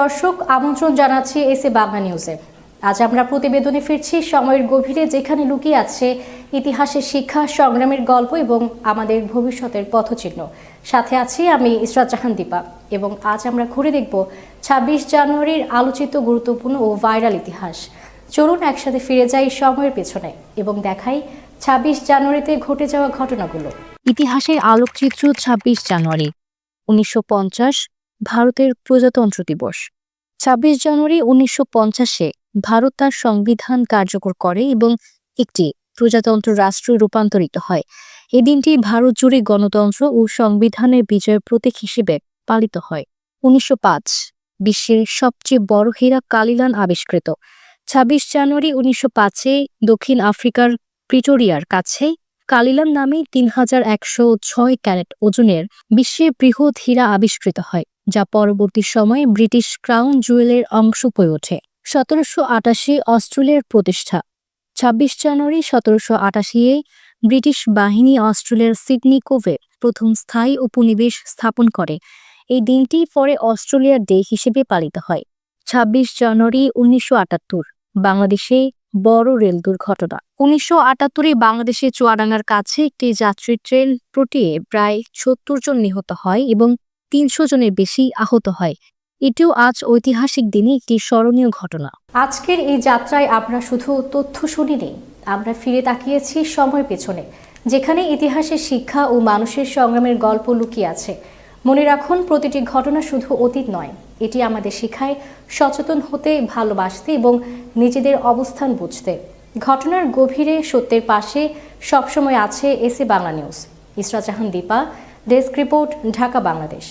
দর্শক, আমন্ত্রণ জানাচ্ছি এসে বাংলা নিউজে। আজ আমরা প্রতিবেদনে ফিরছি সময়ের গভীরে যেখানে লুকিয়ে আছে ইতিহাসের শিক্ষা, সংগ্রামের গল্প এবং আমাদের ভবিষ্যতের পথচিহ্ন। সাথে আছি আমি ইসরাত জাহান দীপা এবং আজ আমরা ঘুরে দেখব ছাব্বিশ জানুয়ারির আলোচিত গুরুত্বপূর্ণ ও ভাইরাল ইতিহাস। চলুন একসাথে ফিরে যাই সময়ের পেছনে এবং দেখাই ছাব্বিশ জানুয়ারিতে ঘটে যাওয়া ঘটনাগুলো। ইতিহাসের আলোকচিত্র ছাব্বিশ জানুয়ারি, উনিশশো পঞ্চাশ ভারতের প্রজাতন্ত্র দিবস। ছাব্বিশ জানুয়ারি উনিশশো পঞ্চাশে ভারত তার সংবিধান কার্যকর করে এবং একটি প্রজাতন্ত্র রাষ্ট্রে রূপান্তরিত হয়। এই দিনটি ভারত জুড়ে গণতন্ত্র ও সংবিধানের বিজয়ের প্রতীক হিসেবে পালিত হয়। উনিশশো বিশ্বের সবচেয়ে বড় হীরা কালিলান আবিষ্কৃত। ছাব্বিশ জানুয়ারি উনিশশো পাঁচে দক্ষিণ আফ্রিকার প্রিটোরিয়ার কাছে কালিলান নামে তিন হাজার একশো ছয় ক্যারেট ওজনের বিশ্বের বৃহৎ হীরা আবিষ্কৃত হয়। যা পরবর্তী সময়ে ব্রিটিশ ক্রাউন জুয়েলের অংশ হয়ে ওঠে। সতেরোশো আটাশি অস্ট্রেলিয়ার প্রতিষ্ঠা। ছাব্বিশ জানুয়ারি সতেরোশো আটাশিয়ে ব্রিটিশ বাহিনী অস্ট্রেলিয়ার সিডনি কোভে প্রথম স্থায়ী উপনিবেশ স্থাপন করে। এই দিনটি পরে অস্ট্রেলিয়ার ডে হিসেবে পালিত হয়। ছাব্বিশ জানুয়ারি উনিশশো আটাত্তর, বাংলাদেশে বড় রেল দুর্ঘটনা। উনিশশো আটাত্তরে বাংলাদেশের চুয়াডাঙ্গার কাছে একটি যাত্রী ট্রেন ত্রুটিয়ে প্রায় সত্তর জন নিহত হয় এবং তিনশো জনের বেশি আহত হয়। এটিও আজ ঐতিহাসিক দিনে একটি স্মরণীয় ঘটনা। আজকের এই যাত্রায় আমরা শুধু তথ্য শুনিনি, আমরা ফিরে তাকিয়েছি সময় পেছনে, যেখানে ইতিহাসের শিক্ষা ও মানুষের সংগ্রামের গল্প লুকিয়ে আছে। মনে রাখুন, প্রতিটি ঘটনা শুধু অতীত নয়, এটি আমাদের শিখায় সচেতন হতে, ভালোবাসতে এবং নিজেদের অবস্থান বুঝতে। ঘটনার গভীরে সত্যের পাশে সবসময় আছে এসে Bangla news. Isra Jahan Dipa desk report Dhaka Bangladesh.